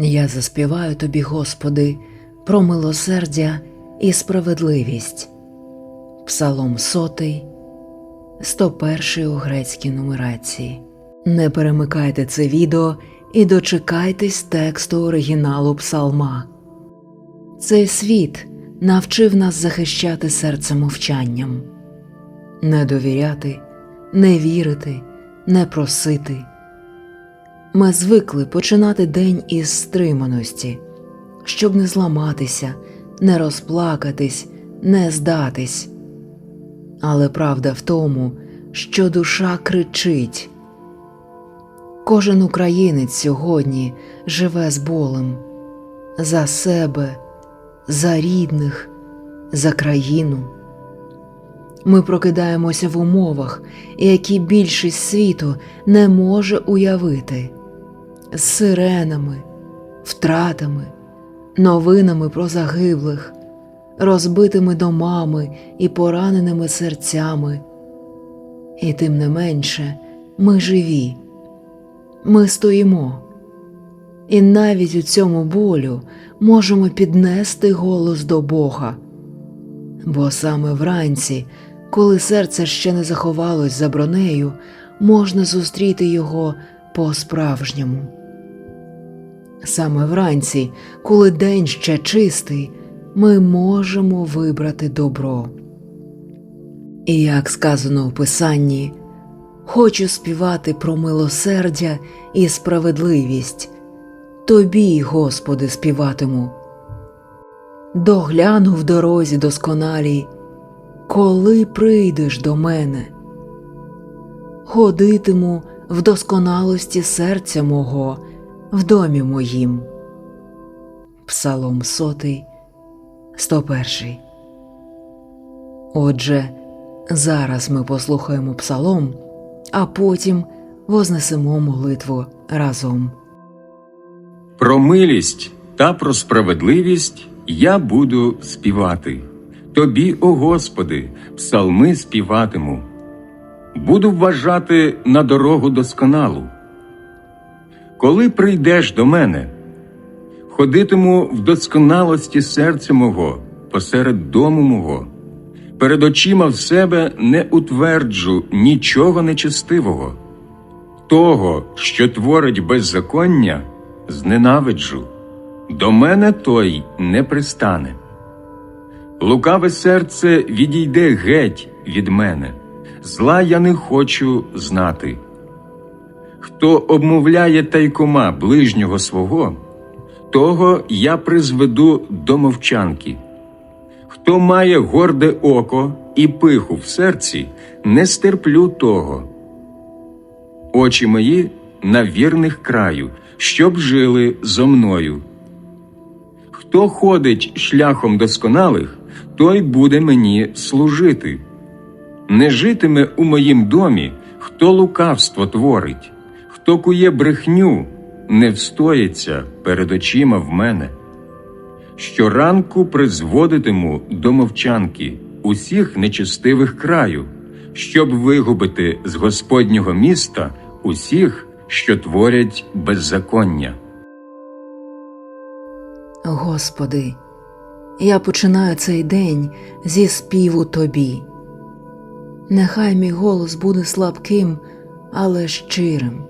Я заспіваю тобі, Господи, про милосердя і справедливість. Псалом сотий, 101 у грецькій нумерації. Не перемикайте це відео і дочекайтесь тексту оригіналу псалма. Цей світ навчив нас захищати серце мовчанням, не довіряти, не вірити, не просити. Ми звикли починати день із стриманості, щоб не зламатися, не розплакатись, не здатись. Але правда в тому, що душа кричить. Кожен українець сьогодні живе з болем за себе, за рідних, за країну. Ми прокидаємося в умовах, які більшість світу не може уявити з сиренами, втратами, новинами про загиблих, розбитими домами і пораненими серцями. І тим не менше ми живі, ми стоїмо, і навіть у цьому болю можемо піднести голос до Бога. Бо саме вранці, коли серце ще не заховалось за бронею, можна зустріти його по-справжньому. Саме вранці, коли день ще чистий, ми можемо вибрати добро. І як сказано в Писанні, хочу співати про милосердя і справедливість. Тобі, Господи, співатиму. Догляну в дорозі досконалій, коли прийдеш до мене. Ходитиму в досконалості серця мого в домі моїм. Псалом сотий, 101. Отже, зараз ми послухаємо псалом, а потім вознесемо молитву разом. Про милість та про справедливість я буду співати. Тобі, о Господи, псалми співатиму. Буду вважати на дорогу досконалу. Коли прийдеш до мене, ходитиму в досконалості серця мого посеред дому мого, перед очима в себе не утверджу нічого нечестивого, того, що творить беззаконня, зненавиджу, до мене той не пристане. Лукаве серце відійде геть від мене, зла я не хочу знати. Хто обмовляє тайкома ближнього свого, того я призведу до мовчанки. Хто має горде око і пиху в серці, не стерплю того. Очі мої на вірних краю, щоб жили зо мною. Хто ходить шляхом досконалих, той буде мені служити. Не житиме у моїм домі, хто лукавство творить, хто кує брехню, не встоїться перед очима в мене. Щоранку призводитиму до мовчанки усіх нечестивих краю, щоб вигубити з Господнього міста усіх, що творять беззаконня. Господи, я починаю цей день зі співу Тобі. Нехай мій голос буде слабким, але щирим.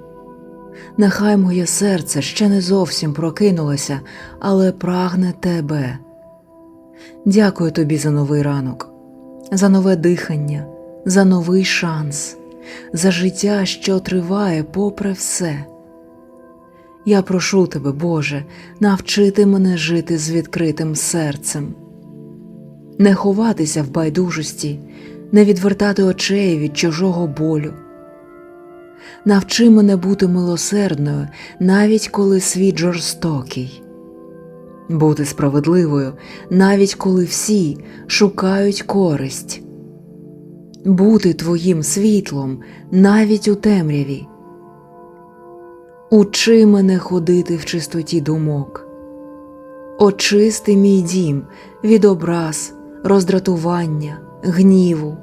Нехай моє серце ще не зовсім прокинулося, але прагне Тебе. Дякую тобі за новий ранок, за нове дихання, за новий шанс, за життя, що триває попри все. Я прошу тебе, Боже, навчити мене жити з відкритим серцем, не ховатися в байдужості, не відвертати очей від чужого болю. Навчи мене бути милосердною, навіть коли світ жорстокий, бути справедливою, навіть коли всі шукають користь, бути твоїм світлом навіть у темряві. Учи мене ходити в чистоті думок, очисти мій дім від образ, роздратування, гніву,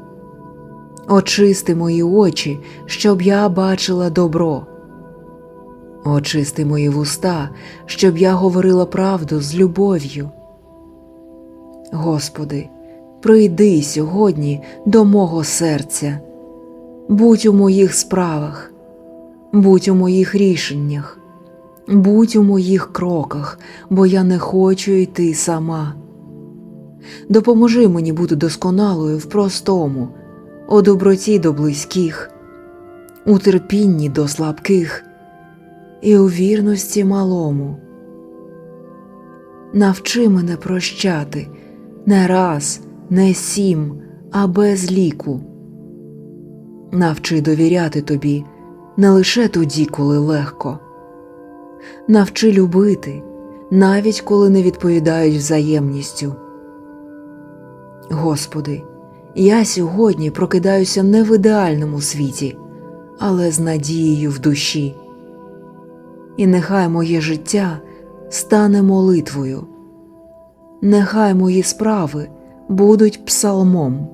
очисти мої очі, щоб я бачила добро, Очисти мої вуста, щоб я говорила правду з любов'ю. Господи, прийди сьогодні до мого серця, будь у моїх справах, будь у моїх рішеннях, будь у моїх кроках, бо я не хочу йти сама. Допоможи мені бути досконалою в простому, у доброті до близьких, у терпінні до слабких і у вірності малому. Навчи мене прощати не раз, не сім, а без ліку. Навчи довіряти тобі не лише тоді, коли легко. Навчи любити, навіть коли не відповідають взаємністю. Господи, я сьогодні прокидаюся не в ідеальному світі, але з надією в душі. І нехай моє життя стане молитвою, нехай мої справи будуть псалмом,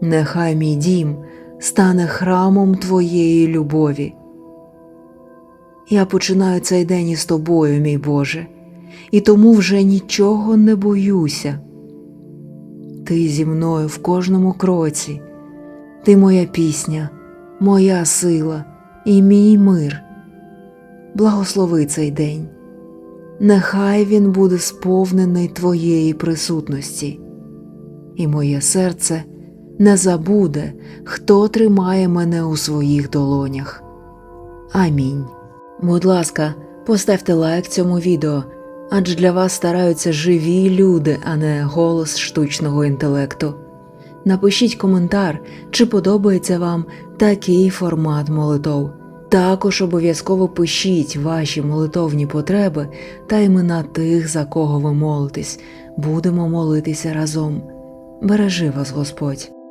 нехай мій дім стане храмом Твоєї любові. Я починаю цей день із тобою, мій Боже, і тому вже нічого не боюся. Ти зі мною в кожному кроці, ти моя пісня, моя сила і мій мир. Благослови цей день, нехай він буде сповнений Твоєї присутності, і моє серце не забуде, хто тримає мене у своїх долонях. Амінь. Будь ласка, поставте лайк цьому відео, адже для вас стараються живі люди, а не голос штучного інтелекту. Напишіть коментар, чи подобається вам такий формат молитов. Також обов'язково пишіть ваші молитовні потреби та імена тих, за кого ви молитесь. Будемо молитися разом. Бережи вас Господь.